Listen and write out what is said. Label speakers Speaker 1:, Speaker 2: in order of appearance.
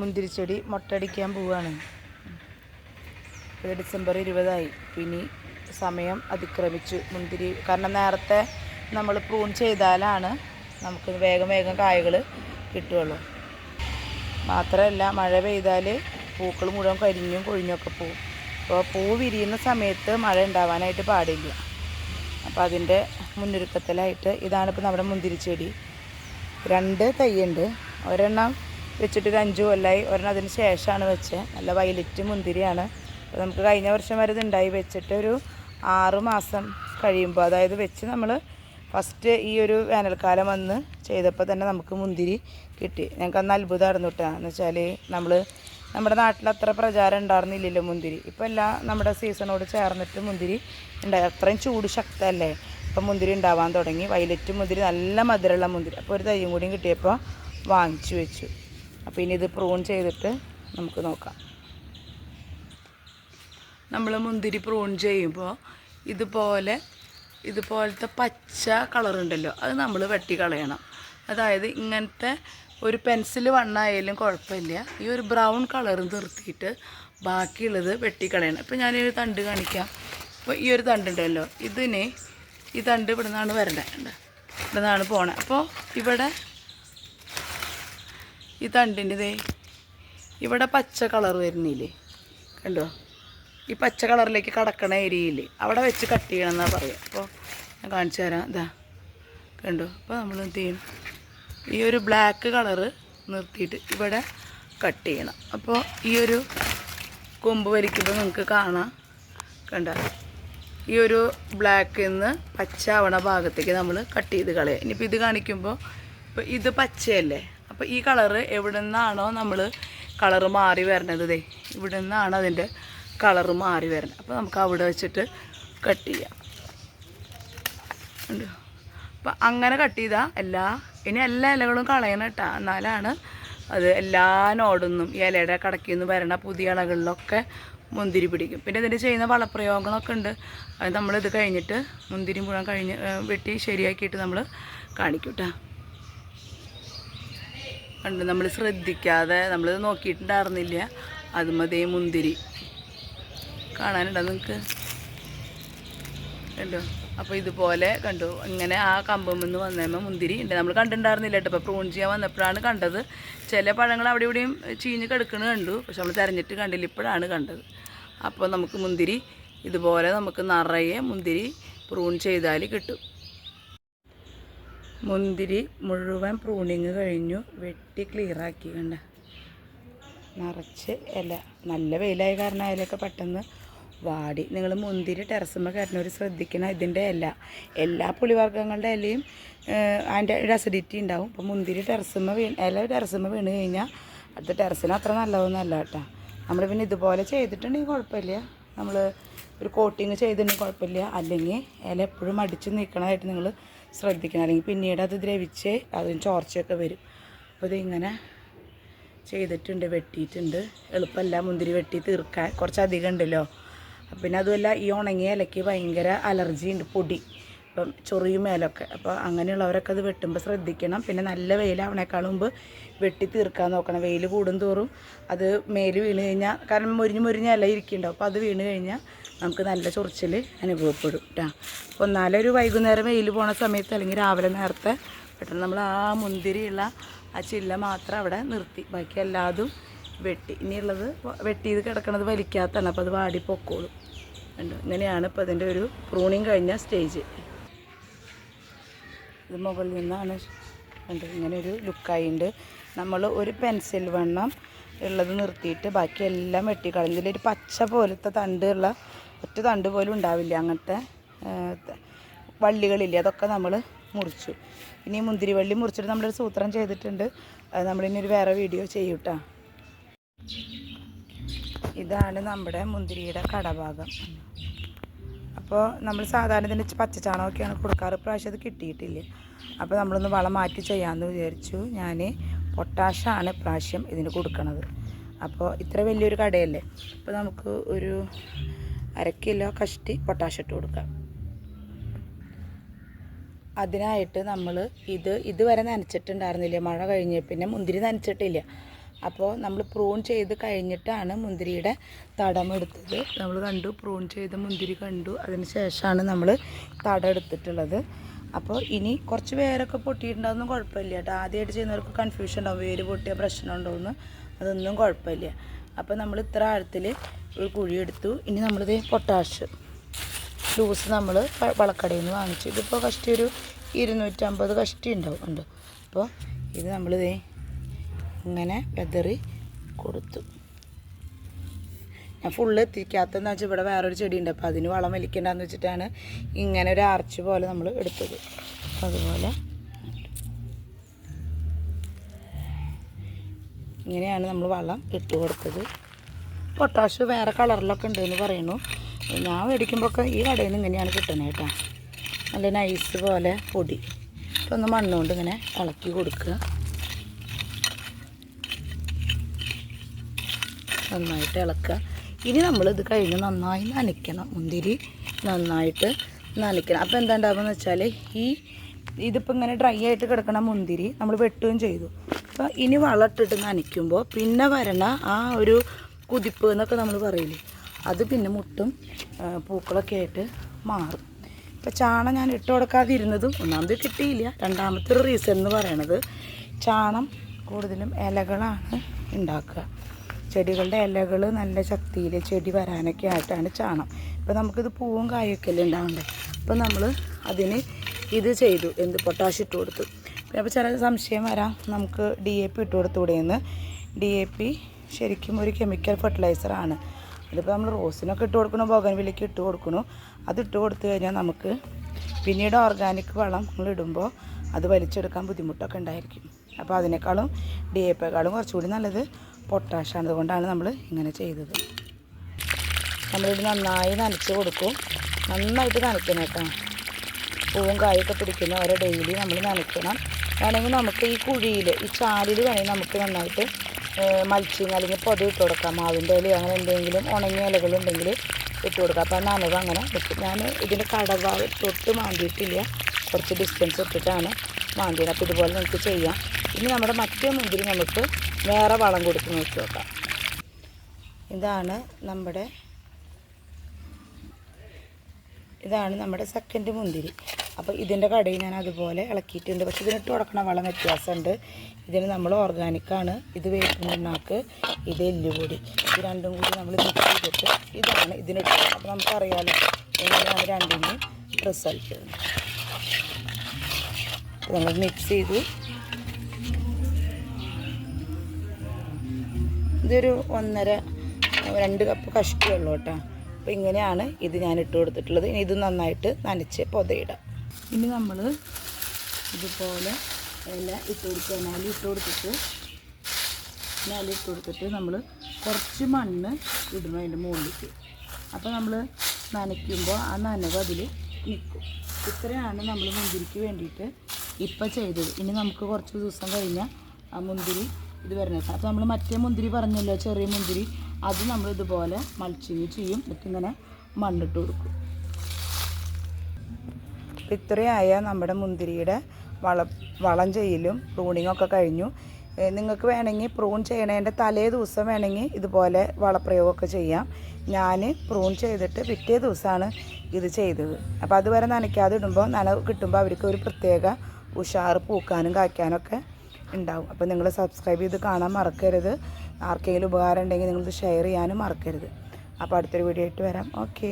Speaker 1: മുന്തിരിച്ചെടി മുട്ടടിക്കാൻ പോവുകയാണ് ഇപ്പോൾ ഡിസംബർ ഇരുപതായി. പിന്നെ സമയം അതിക്രമിച്ചു മുന്തിരി കാരണം നേരത്തെ നമ്മൾ പ്രൂൺ ചെയ്താലാണ് നമുക്ക് വേഗം വേഗം കായകൾ കിട്ടുകയുള്ളൂ. മാത്രമല്ല മഴ പെയ്താൽ പൂക്കൾ മുഴുവൻ കരിഞ്ഞും കൊഴിഞ്ഞൊക്കെ പോവും. അപ്പോൾ പൂ വിരിയുന്ന സമയത്ത് മഴ ഉണ്ടാവാനായിട്ട് പാടില്ല. അപ്പോൾ അതിന്റെ മുന്നൊരുക്കത്തിലായിട്ട് ഇതാണ് ഇപ്പോൾ നമ്മുടെ മുന്തിരിച്ചെടി. രണ്ട് തൈയുണ്ട് ഒരെണ്ണം വെച്ചിട്ട് ഒരു അഞ്ച് കൊല്ലമായി ഒരെണ്ണം അതിന് ശേഷമാണ് വെച്ചത് നല്ല വയലറ്റ് മുന്തിരിയാണ്. അപ്പോൾ നമുക്ക് കഴിഞ്ഞ വർഷം വരെ ഇതുണ്ടായി. വെച്ചിട്ട് ഒരു ആറ് മാസം കഴിയുമ്പോൾ അതായത് വെച്ച് നമ്മൾ ഫസ്റ്റ് ഈ ഒരു വേനൽക്കാലം വന്ന് ചെയ്തപ്പോൾ തന്നെ നമുക്ക് മുന്തിരി കിട്ടി. ഞങ്ങൾക്ക് അന്ന് അത്ഭുതമായിരുന്നു കേട്ടോ. എന്ന് വെച്ചാൽ നമ്മൾ നമ്മുടെ നാട്ടിൽ അത്ര പ്രചാരം ഉണ്ടായിരുന്നില്ലല്ലോ മുന്തിരി. ഇപ്പോൾ എല്ലാം നമ്മുടെ സീസണോട് ചേർന്നിട്ട് മുന്തിരി ഉണ്ടായി. അത്രയും ചൂട് ശക്തമല്ലേ? ഇപ്പം മുന്തിരി ഉണ്ടാവാൻ തുടങ്ങി. വയലറ്റ് മുന്തിരി നല്ല മധുരമുള്ള മുന്തിരി. അപ്പോൾ ഒരു തയ്യും കൂടിയും കിട്ടിയപ്പോൾ വാങ്ങിച്ചു വെച്ചു. അപ്പോൾ ഇനി ഇത് പ്രൂൺ ചെയ്തിട്ട് നമുക്ക് നോക്കാം. നമ്മൾ മുന്തിരി പ്രൂൺ ചെയ്യുമ്പോൾ ഇതുപോലെ ഇതുപോലത്തെ പച്ച കളറുണ്ടല്ലോ അത് നമ്മൾ വെട്ടി കളയണം. അതായത് ഇങ്ങനത്തെ ഒരു പെൻസിൽ വണ്ണായാലും കുഴപ്പമില്ല. ഈ ഒരു ബ്രൗൺ കളർ നിർത്തിയിട്ട് ബാക്കിയുള്ളത് വെട്ടിക്കളയണം ഇപ്പോൾ ഞാനൊരു തണ്ട് കാണിക്കാം. അപ്പോൾ ഈ ഒരു തണ്ടുണ്ടല്ലോ ഇതിന് ഈ തണ്ട് ഇവിടെ നിന്നാണ് വരേണ്ടത്? ഇവിടെ നിന്നാണ് പോണത് അപ്പോൾ ഇവിടെ ഈ തണ്ടിന്റെ ഇതേ. ഇവിടെ പച്ച കളർ വരുന്നില്ലേ? കണ്ടോ? ഈ പച്ച കളറിലേക്ക് കടക്കണ ഏരിയയില്ലേ? അവിടെ വെച്ച് കട്ട് ചെയ്യണം എന്നാണ് പറയുക അപ്പോൾ ഞാൻ കാണിച്ചു തരാം. ഇതാ. കണ്ടോ? അപ്പോൾ നമ്മൾ എന്ത് ചെയ്യണം ഈ ഒരു ബ്ലാക്ക് കളറ് നിർത്തിയിട്ട് ഇവിടെ കട്ട് ചെയ്യണം. അപ്പോൾ ഈ ഒരു കൊമ്പ് വലിക്കുമ്പോൾ നിങ്ങൾക്ക് കാണാം. കണ്ട? ഈ ഒരു ബ്ലാക്കിൽ നിന്ന് പച്ച ആവണ ഭാഗത്തേക്ക് നമ്മൾ കട്ട് ചെയ്ത് കളയുക ഇനിയിപ്പോൾ ഇത് കാണിക്കുമ്പോൾ ഇപ്പോൾ ഇത് പച്ചയല്ലേ? അപ്പോൾ ഈ കളറ് എവിടെ നിന്നാണോ നമ്മൾ കളറ് മാറി വരണത് ദേ ഇവിടെ നിന്നാണ് അതിന്റെ കളറ് മാറി വരുന്നത് അപ്പോൾ നമുക്ക് അവിടെ വെച്ചിട്ട് കട്ട് ചെയ്യാം. ഉണ്ട് അപ്പം അങ്ങനെ കട്ട് ചെയ്താൽ എല്ലാ ഇനി എല്ലാ ഇലകളും കളയണം കേട്ടോ എന്നാലാണ് അത് എല്ലാ നോടൊന്നും ഈ ഇലയുടെ കടക്കിൽ നിന്ന് വരണ പുതിയ ഇലകളിലൊക്കെ മുന്തിരി പിടിക്കും. പിന്നെ ഇതിന്റെ ചെയ്യുന്ന വളപ്രയോഗങ്ങളൊക്കെ ഉണ്ട്. അത് നമ്മളിത് കഴിഞ്ഞിട്ട് മുന്തിരി മുഴുവൻ കഴിഞ്ഞ് വെട്ടി ശരിയാക്കിയിട്ട് നമ്മൾ കാണിക്കും കേട്ടോ കണ്ട് നമ്മൾ ശ്രദ്ധിക്കാതെ നമ്മളിത് നോക്കിയിട്ടുണ്ടായിരുന്നില്ല. അത് മതി മുന്തിരി. കാണാനുണ്ടോ നിങ്ങൾക്ക് കണ്ടോ? അപ്പോൾ ഇതുപോലെ കണ്ടു. ഇങ്ങനെ ആ കമ്പമെന്ന് വന്നപ്പോൾ മുന്തിരി ഉണ്ട്. നമ്മൾ കണ്ടിട്ടുണ്ടായിരുന്നില്ല കേട്ടോ. ഇപ്പോൾ പ്രൂൺ ചെയ്യാൻ വന്നപ്പോഴാണ് കണ്ടത്. ചില പഴങ്ങൾ അവിടെ ഇവിടെയും ചീഞ്ഞ് കിടക്കണ കണ്ടു. പക്ഷെ നമ്മൾ തിരഞ്ഞിട്ട് കണ്ടില്ല. ഇപ്പോഴാണ് കണ്ടത്. അപ്പോൾ നമുക്ക് മുന്തിരി ഇതുപോലെ നമുക്ക് നിറയെ മുന്തിരി പ്രൂൺ ചെയ്താൽ കിട്ടും. മുന്തിരി മുഴുവൻ പ്രൂണിങ് കഴിഞ്ഞു. വെട്ടി ക്ലിയറാക്കി കണ്ട? നിറച്ച് ഇല. നല്ല വെയിലായ കാരണം അതിലൊക്കെ പെട്ടെന്ന് വാടി. നിങ്ങൾ മുന്തിരി ടെറസുമ്പോൾ കയറ്റുന്നവർ ശ്രദ്ധിക്കണം. ഇതിന്റെ ഇല. എല്ലാ പുളിവർഗങ്ങളുടെ ഇലയും അതിന്റെ ഒരു അസിഡിറ്റി ഉണ്ടാവും. അപ്പോൾ മുന്തിരി ടെറസുമ്പോൾ വീണ് ഇല ടെറസുമ്പോൾ വീണ് കഴിഞ്ഞാൽ അടുത്ത ടെറസിന് അത്ര നല്ലതൊന്നുമല്ല കേട്ടോ. നമ്മൾ പിന്നെ ഇതുപോലെ ചെയ്തിട്ടുണ്ടെങ്കിൽ കുഴപ്പമില്ല. നമ്മൾ ഒരു കോട്ടിങ് ചെയ്തിട്ടുണ്ടെങ്കിൽ കുഴപ്പമില്ല. അല്ലെങ്കിൽ ഇല എപ്പോഴും അടിച്ച് നിൽക്കണമായിട്ട് നിങ്ങൾ ശ്രദ്ധിക്കണം. അല്ലെങ്കിൽ പിന്നീട് അത് ദ്രവിച്ച് അതിന് ചോർച്ചയൊക്കെ വരും. അപ്പോൾ ഇതിങ്ങനെ ചെയ്തിട്ടുണ്ട് വെട്ടിയിട്ടുണ്ട്. എളുപ്പമല്ല മുന്തിരി വെട്ടി തീർക്കാൻ. കുറച്ചധികം ഉണ്ടല്ലോ. പിന്നെ അതുമല്ല ഈ ഉണങ്ങിയ ഇലയ്ക്ക് ഭയങ്കര അലർജി ഉണ്ട് പൊടി. ഇപ്പം ചൊറിയും മേലൊക്കെ. അപ്പോൾ അങ്ങനെയുള്ളവരൊക്കെ അത് വെട്ടുമ്പോൾ ശ്രദ്ധിക്കണം. പിന്നെ നല്ല വെയിലാവണേക്കാൾ മുമ്പ് വെട്ടി തീർക്കാൻ നോക്കണം. വെയിൽ കൂടും തോറും അത് മേൽ വീണ് കഴിഞ്ഞാൽ കാരണം മുരിഞ്ഞ് മുരിഞ്ഞ ഇല ഇരിക്കുന്നുണ്ടാവും അപ്പോൾ അത് വീണ് കഴിഞ്ഞാൽ നമുക്ക് നല്ല ചൊറിച്ചിൽ അനുഭവപ്പെടും കേട്ടോ അപ്പോൾ എന്നാലൊരു വൈകുന്നേരം വെയിൽ പോണ സമയത്ത് അല്ലെങ്കിൽ രാവിലെ നേരത്തെ പെട്ടെന്ന് നമ്മൾ ആ മുന്തിരിയുള്ള ആ ചില്ല മാത്രം അവിടെ നിർത്തി. ബാക്കി എല്ലാതും വെട്ടി. ഇനിയുള്ളത് വെട്ടി വെട്ടിയത് കിടക്കണത് വലിക്കാത്തതാണ്. അപ്പോൾ അത് വാടി പൊക്കോളും. ഇങ്ങനെയാണ് ഇപ്പോൾ അതിന്റെ ഒരു പ്രൂണിങ് കഴിഞ്ഞ സ്റ്റേജ്. ഇത് മുകളിൽ നിന്നാണ് ഉണ്ട് ഇങ്ങനെ ഒരു ലുക്കായിണ്ട്. നമ്മൾ ഒരു പെൻസിൽ വണ്ണം ഉള്ളത് നിർത്തിയിട്ട് ബാക്കി എല്ലാം ഇതിലൊരു പച്ച പോലത്തെ തണ്ടുള്ള ഒറ്റ തണ്ട് പോലും ഉണ്ടാവില്ല അങ്ങനത്തെ വള്ളികളില്ല അതൊക്കെ നമ്മൾ മുറിച്ചു. ഇനി മുന്തിരി വള്ളി മുറിച്ചിട്ട് നമ്മളൊരു സൂത്രം ചെയ്തിട്ടുണ്ട്. അത് നമ്മളിനി ഒരു വേറെ വീഡിയോ ചെയ്യും കേട്ടോ ഇതാണ് നമ്മുടെ മുന്തിരിയുടെ കടഭാഗം. അപ്പോൾ നമ്മൾ സാധാരണ തന്നെ പച്ച ചാണകമൊക്കെയാണ് കൊടുക്കാറ്. പ്രാവശ്യം അത് കിട്ടിയിട്ടില്ല. അപ്പോൾ നമ്മളൊന്ന് വളം മാറ്റി ചെയ്യാമെന്ന് വിചാരിച്ചു. ഞാൻ പൊട്ടാഷാണ് പ്രാവശ്യം ഇതിന് കൊടുക്കണത്. അപ്പോൾ ഇത്ര വലിയൊരു കടയല്ലേ. അപ്പോൾ നമുക്ക് ഒരു അര കിലോ കഷ്ടി പൊട്ടാഷ് ഇട്ട് കൊടുക്കാം. അതിനായിട്ട് നമ്മൾ ഇത് ഇതുവരെ നനച്ചിട്ടുണ്ടായിരുന്നില്ല. മഴ കഴിഞ്ഞ് പിന്നെ മുന്തിരി നനച്ചിട്ടില്ല. അപ്പോൾ നമ്മൾ പ്രൂൺ ചെയ്ത് കഴിഞ്ഞിട്ടാണ് മുന്തിരിയുടെ തടം എടുത്തത്. നമ്മൾ കണ്ടു പ്രൂൺ ചെയ്ത മുന്തിരി കണ്ടു. അതിന് ശേഷമാണ് നമ്മൾ തടം എടുത്തിട്ടുള്ളത്. അപ്പോൾ ഇനി കുറച്ച് വേരൊക്കെ പൊട്ടിയിട്ടുണ്ടാവുന്ന കുഴപ്പമില്ല കേട്ടോ. ആദ്യമായിട്ട് ചെയ്യുന്നവർക്ക് കൺഫ്യൂഷൻ ഉണ്ടാവും. വേര് പൊട്ടിയ പ്രശ്നം ഉണ്ടോയെന്ന് അതൊന്നും കുഴപ്പമില്ല. അപ്പോൾ നമ്മൾ ഇത്ര ആഴത്തിൽ ഒരു കുഴി എടുത്തു. ഇനി നമ്മളിത് പൊട്ടാഷ് ലൂസ് നമ്മൾ വളക്കടയിൽ നിന്ന് വാങ്ങിച്ചു. ഇതിപ്പോൾ കഷ്ടി ഒരു ഇരുന്നൂറ്റമ്പത് കഷ്ടി ഉണ്ടാവും. ഉണ്ട് അപ്പോൾ ഇത് നമ്മളിതേ ഇങ്ങനെ വെതറി കൊടുത്തു. ഞാൻ ഫുള്ള് എത്തിക്കാത്തതെന്ന് വെച്ചാൽ ഇവിടെ വേറൊരു ചെടിയുണ്ട്. അപ്പോൾ അതിന് വളം വലിക്കണ്ടെന്ന് വെച്ചിട്ടാണ് ഇങ്ങനെ ഒരു ആർച്ച് പോലെ നമ്മൾ എടുത്തത്. അപ്പോൾ അതുപോലെ ഇങ്ങനെയാണ് നമ്മൾ വളം ഇട്ട് കൊടുത്തത്. പൊട്ടാഷ് വേറെ കളറിലൊക്കെ ഉണ്ടെന്ന് പറയുന്നു. ഞാൻ മേടിക്കുമ്പോഴൊക്കെ ഈ കടയിൽ നിന്ന് ഇങ്ങനെയാണ് കിട്ടുന്നത് കേട്ടോ. നല്ല നൈസ് പോലെ പൊടി. ഇപ്പം ഒന്ന് മണ്ണുകൊണ്ട് ഇങ്ങനെ ഇളക്കി കൊടുക്കുക. നന്നായിട്ട് ഇളക്കുക. ഇനി നമ്മൾ ഇത് കഴിഞ്ഞ് നന്നായി നനയ്ക്കണം. മുന്തിരി നന്നായിട്ട് നനയ്ക്കണം. അപ്പോൾ എന്താ ഉണ്ടാവുക വെച്ചാൽ ഈ ഇതിപ്പോൾ ഇങ്ങനെ ഡ്രൈ ആയിട്ട് കിടക്കണ മുന്തിരി നമ്മൾ വെട്ടുകയും ചെയ്തു. അപ്പോൾ ഇനി വളർത്തിട്ട് നനയ്ക്കുമ്പോൾ പിന്നെ വരണ ആ ഒരു കുതിപ്പ് എന്നൊക്കെ നമ്മൾ പറയില്ലേ അത് പിന്നെ മുട്ടും പൂക്കളൊക്കെ ആയിട്ട് മാറും. ഇപ്പോൾ ചാണം ഞാൻ ഇട്ട് കൊടുക്കാതിരുന്നതും ഒന്നാമത് കിട്ടിയില്ല. രണ്ടാമത്തെ ഒരു റീസൺ എന്ന് പറയണത് ചാണം കൂടുതലും ഇലകളാണ് ഉണ്ടാക്കുക. ചെടികളുടെ ഇലകൾ നല്ല ശക്തിയിൽ ചെടി വരാനൊക്കെ ആയിട്ടാണ് ചാണം. ഇപ്പോൾ നമുക്കിത് പൂവും കായൊക്കെ അല്ലേ ഉണ്ടാവണ്ടേ? അപ്പോൾ നമ്മൾ അതിന് ഇത് ചെയ്തു. എന്ത്? പൊട്ടാഷ് ഇട്ട് കൊടുത്തു. അപ്പോൾ ചില സംശയം വരാം. നമുക്ക് ഡി എ പി ഇട്ട് കൊടുത്തുകൂടെയെന്ന് ഡി എ പി ശരിക്കും ഒരു കെമിക്കൽ ഫെർട്ടിലൈസറാണ് അതിപ്പോൾ നമ്മൾ റോസിനൊക്കെ ഇട്ട് കൊടുക്കണു ബോഗൻവില്ലയ്ക്ക് ഇട്ട് കൊടുക്കണു. അത് ഇട്ട് കൊടുത്തു കഴിഞ്ഞാൽ നമുക്ക് പിന്നീട് ഓർഗാനിക് വളം നമ്മൾ ഇടുമ്പോൾ അത് വലിച്ചെടുക്കാൻ ബുദ്ധിമുട്ടൊക്കെ ഉണ്ടായിരിക്കും. അപ്പോൾ അതിനേക്കാളും ഡി എ പേക്കാളും കുറച്ചുകൂടി നല്ലത് പൊട്ടാഷാണ്. അതുകൊണ്ടാണ് നമ്മൾ ഇങ്ങനെ ചെയ്തത്. നമ്മളിത് നന്നായി നനച്ച് കൊടുക്കും. നന്നായിട്ട് നനയ്ക്കണം കേട്ടോ. പൂവും കായൊക്കെ പിടിക്കുന്ന ഓരോ ഡെയിലി നമ്മൾ നനയ്ക്കണം. വേണമെങ്കിൽ നമുക്ക് ഈ കുഴിയിൽ ഈ ചാലിൽ വേണമെങ്കിൽ നമുക്ക് നന്നായിട്ട് മൽച്ചിങ് അല്ലെങ്കിൽ പൊതു ഇട്ട് കൊടുക്കാം. മാവിന്റെ ഇല അങ്ങനെ എന്തെങ്കിലും ഉണങ്ങിയ ഇലകളുണ്ടെങ്കിൽ ഇട്ട് കൊടുക്കാം. അപ്പോൾ നനവ് അങ്ങനെ വെക്കും ഞാൻ ഇതിന്റെ കടഭാവ് തൊട്ട് മാന്തിയിട്ടില്ല. കുറച്ച് ഡിസ്റ്റൻസ് ഇട്ടിട്ടാണ് മാന്തിയത്. അപ്പോൾ ഇതുപോലെ നമുക്ക് ചെയ്യാം. ഇനി നമ്മുടെ മറ്റേ മുന്തിരി നമുക്ക് വേറെ വളം കൊടുത്ത് നോക്കി നോക്കാം. ഇതാണ് നമ്മുടെ ഇതാണ് നമ്മുടെ സെക്കൻഡ് മുന്തിരി. അപ്പോൾ ഇതിന്റെ കടയിൽ ഞാൻ അതുപോലെ ഇളക്കിയിട്ടുണ്ട്. പക്ഷേ ഇതിനിട്ട് കൊടുക്കണ വളം വ്യത്യാസമുണ്ട്. ഇതിന് നമ്മൾ ഓർഗാനിക്കാണ് ഇത് വേപ്പിനാക്ക് ഇത് എല്ലുപൊടി. ഇത് രണ്ടും കൂടി നമ്മൾ മിക്സ് ചെയ്തിട്ട് ഇതാണ് ഇതിനിട്ട് അപ്പോൾ നമുക്കറിയാലോ എങ്ങനെയാണ് രണ്ടിന്റെയും റിസൾട്ട് നമ്മൾ മിക്സ് ചെയ്തു. ഇതൊരു ഒന്നര രണ്ട് കപ്പ് കഷ്ടിയുള്ളൂ കേട്ടോ. അപ്പോൾ ഇങ്ങനെയാണ് ഇത് ഞാൻ ഇട്ട് കൊടുത്തിട്ടുള്ളത്. ഇനി ഇത് നന്നായിട്ട് നനച്ച് പൊതയിടാം. ഇനി നമ്മൾ ഇതുപോലെ ഇല ഇട്ട് കൊടുക്കുക. നാല് ഇട്ട് കൊടുത്തിട്ട് നാല് ഇട്ട് കൊടുത്തിട്ട് നമ്മൾ കുറച്ച് മണ്ണ് ഇടണം അതിന്റെ മുകളിലേക്ക്. അപ്പോൾ നമ്മൾ നനയ്ക്കുമ്പോൾ ആ നനവ് അതിൽ നിൽക്കും ഇത്രയാണ് നമ്മൾ മുന്തിരിക്ക് വേണ്ടിയിട്ട് ഇപ്പം ചെയ്തത്. ഇനി നമുക്ക് കുറച്ച് ദിവസം കഴിഞ്ഞാൽ ആ മുന്തിരി ഇത് വരുന്നത് അപ്പോൾ നമ്മൾ മറ്റേ മുന്തിരി പറഞ്ഞല്ലോ ചെറിയ മുന്തിരി. അത് നമ്മൾ ഇതുപോലെ മൾച്ചിങ് ചെയ്യും. എന്നിട്ട് ഇങ്ങനെ മണ്ണിട്ട് കൊടുക്കും. ഇത്രയായ നമ്മുടെ മുന്തിരിയുടെ വള വളം ചെയ്യലും പ്രൂണിങ്ങൊക്കെ കഴിഞ്ഞു. നിങ്ങൾക്ക് വേണമെങ്കിൽ പ്രൂൺ ചെയ്യണതിന്റെ തലേ ദിവസം വേണമെങ്കിൽ ഇതുപോലെ വളപ്രയോഗമൊക്കെ ചെയ്യാം. ഞാൻ പ്രൂൺ ചെയ്തിട്ട് പിറ്റേ ദിവസമാണ് ഇത് ചെയ്തത്. അപ്പോൾ അതുവരെ നനയ്ക്കാതെ ഇടുമ്പോൾ നനവ് കിട്ടുമ്പോൾ അവർക്ക് ഒരു പ്രത്യേക ഉഷാറ് പൂക്കാനും കായ്ക്കാനൊക്കെ ഉണ്ടാവും. അപ്പോൾ നിങ്ങൾ സബ്സ്ക്രൈബ് ചെയ്ത് കാണാൻ മറക്കരുത്. ആർക്കെങ്കിലും ഉപകാരം ഉണ്ടെങ്കിൽ നിങ്ങളിത് ഷെയർ ചെയ്യാനും മറക്കരുത്. അപ്പോൾ അടുത്തൊരു വീഡിയോ ആയിട്ട് വരാം. ഓക്കേ